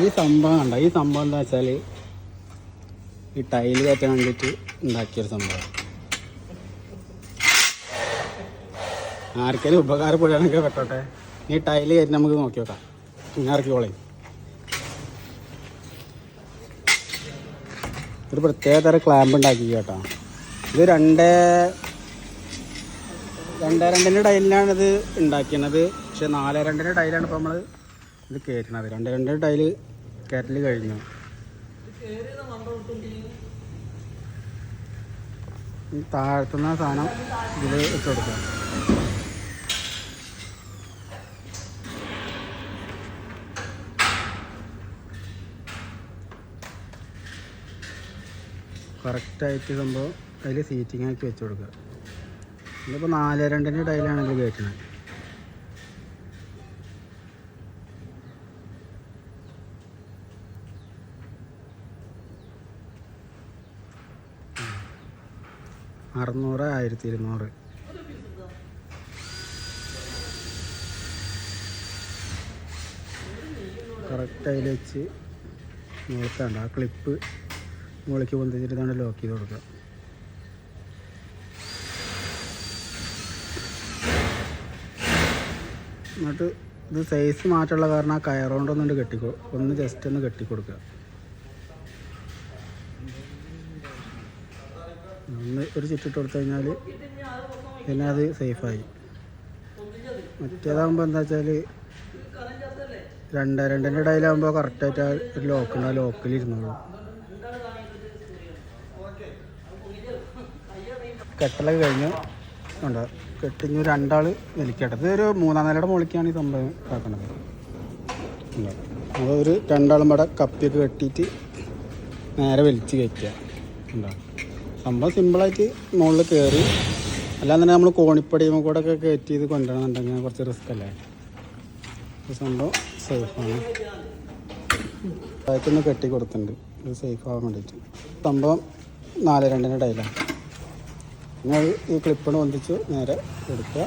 ഈ സംഭവം കണ്ട? ഈ സംഭവം എന്താ വെച്ചാൽ ഈ ടൈൽ കയറ്റാൻ വേണ്ടിയിട്ട് ഉണ്ടാക്കിയൊരു സംഭവം. ആർക്കെങ്കിലും ഉപകാരപ്പെടുകയാണെങ്കിൽ പെട്ടോട്ടെ ഈ ടൈൽ കയറ്റി നമുക്ക് നോക്കി നോക്കാം. ഇങ്ങനെ ഇറക്കിക്കോളേ. ഒരു പ്രത്യേക തരം ക്ലാമ്പ് ഉണ്ടാക്കി കേട്ടോ. ഇത് രണ്ടേ രണ്ടേ രണ്ടിന്റെ ടൈലിനാണിത് ഉണ്ടാക്കിയത്. പക്ഷെ നാല് രണ്ടിന്റെ ടൈലാണ് ഇപ്പോൾ നമ്മൾ ഇത് കയറ്റണത് രണ്ട് രണ്ട് ടൈൽ കയറ്റൽ കഴിഞ്ഞു. താഴ്ത്തുന്ന സാധനം ഇതിൽ ഇട്ട് കൊടുക്കാം. കറക്റ്റായിട്ട് സംഭവം അതിൽ സീറ്റിംഗ് ആക്കി വെച്ച് കൊടുക്കുക. ഇതിപ്പോൾ നാല് രണ്ടിന്റെ ടൈലാണ് ഇത് കയറ്റുന്നത് അറുന്നൂറ് ആയിരത്തി ഇരുന്നൂറ് കറക്റ്റ് അതിൽ വെച്ച് മുളക്കണ്ട ആ ക്ലിപ്പ് മുകളിലേക്ക് പൊന്തിച്ചിട്ടാണ് ലോക്ക് ചെയ്ത് കൊടുക്കുക. എന്നിട്ട് ഇത് സൈസ് മാറ്റമുള്ള കാരണം ആ കയറുകൊണ്ടൊന്നുണ്ട് കെട്ടിക്കോ ഒന്ന് ജസ്റ്റ് ഒന്ന് കെട്ടിക്കൊടുക്കുക. ഒന്ന് ഒരു ചുറ്റിട്ട് കൊടുത്തു കഴിഞ്ഞാൽ പിന്നെ അത് സേഫായി. മറ്റേതാകുമ്പോൾ എന്താ വെച്ചാൽ രണ്ട് രണ്ടിന്റെ ഇടയിലാകുമ്പോൾ കറക്റ്റായിട്ട് ഒരു ലോക്ക് ആ ലോക്കിൽ കെട്ടലൊക്കെ കഴിഞ്ഞു. ഉണ്ട് കെട്ടിഞ്ഞ് രണ്ടാൾ വലിക്കട്ടെ ഇത് ഒരു മൂന്നാം നിലയുടെ മുകളിലേക്കാണ് ഈ സംഭവം ഇതാക്കണത് ഒരു രണ്ടാളും ഇവിടെ കപ്പിയൊക്കെ കെട്ടിയിട്ട് നേരെ വലിച്ച് കയറ്റുക. ഉണ്ടോ സംഭവം സിമ്പിളായിട്ട് മുകളിൽ കയറി അല്ലാതെ തന്നെ നമ്മൾ കോണിപ്പടിയും കൂടെ ഒക്കെ കയറ്റി ഇത് കൊണ്ടുവരണമെന്നുണ്ടെങ്കിൽ കുറച്ച് റിസ്ക് അല്ലേ? സംഭവം സേഫാണ് താഴത്തൊന്ന് കെട്ടി കൊടുത്തിട്ടുണ്ട്. ഇത് സേഫ് ആവാൻ വേണ്ടിയിട്ട്. സംഭവം നാല് രണ്ടിന്റെ ടൈലാണ് പിന്നെ ഈ ക്ലിപ്പിന് ഒന്നിച്ച് നേരെ കൊടുക്കുക.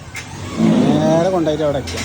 നേരെ കൊണ്ടുപോയിട്ട് അവിടെ വയ്ക്കുക